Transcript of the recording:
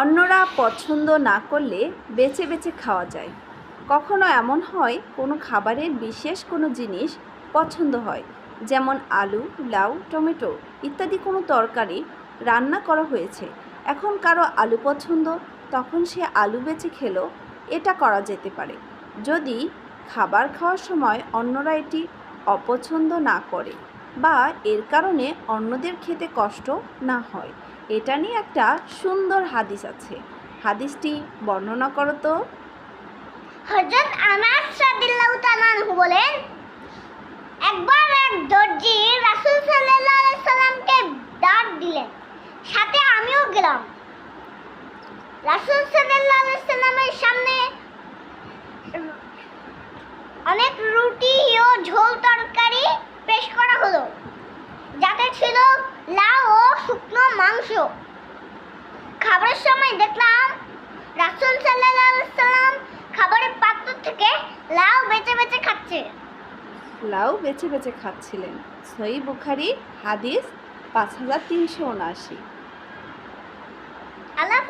অন্যরা পছন্দ না করলে বেছে বেছে খাওয়া যায়। কখনো এমন হয় কোনো খাবারের বিশেষ কোনো জিনিস পছন্দ হয়, যেমন আলু, লাউ, টমেটো ইত্যাদি কোনো তরকারি রান্না করা হয়েছে। এখন কারও আলু পছন্দ, তখন সে আলু বেছে খেলো, এটা করা যেতে পারে। যদি খাবার খাওয়ার সময় অন্যরা এটি অপছন্দ না করে বা এর কারণে অন্যদের খেতে কষ্ট না হয় এটা নিয়ে একটা সুন্দর হাদিস আছে। হাদিসটি বর্ণনা করো তো। হযরত আনাস রাদিয়াল্লাহু তাআলা বলেন, একবার এক দর্জি রাসূল সাল্লাল্লাহু আলাইহি সাল্লামকে ডাক দিলেন, সাথে আমিও গেলাম। রাসূল সাল্লাল্লাহু আলাইহি সাল্লামের সামনে অনেক রুটি ও ঝোল তরকারি ছিল লাউ ও শুকনো মাংস। খাবারের সময় দেখলাম রাসুল সাল্লাম খাবারের পাত্র থেকে লাউ বেঁচে বেঁচে খাচ্ছে। লাউ বেছে বেছে খাচ্ছিলেন। সই বুখারি হাদিস পাঁচ হাজার তিনশো উনআশি। আল্লাহ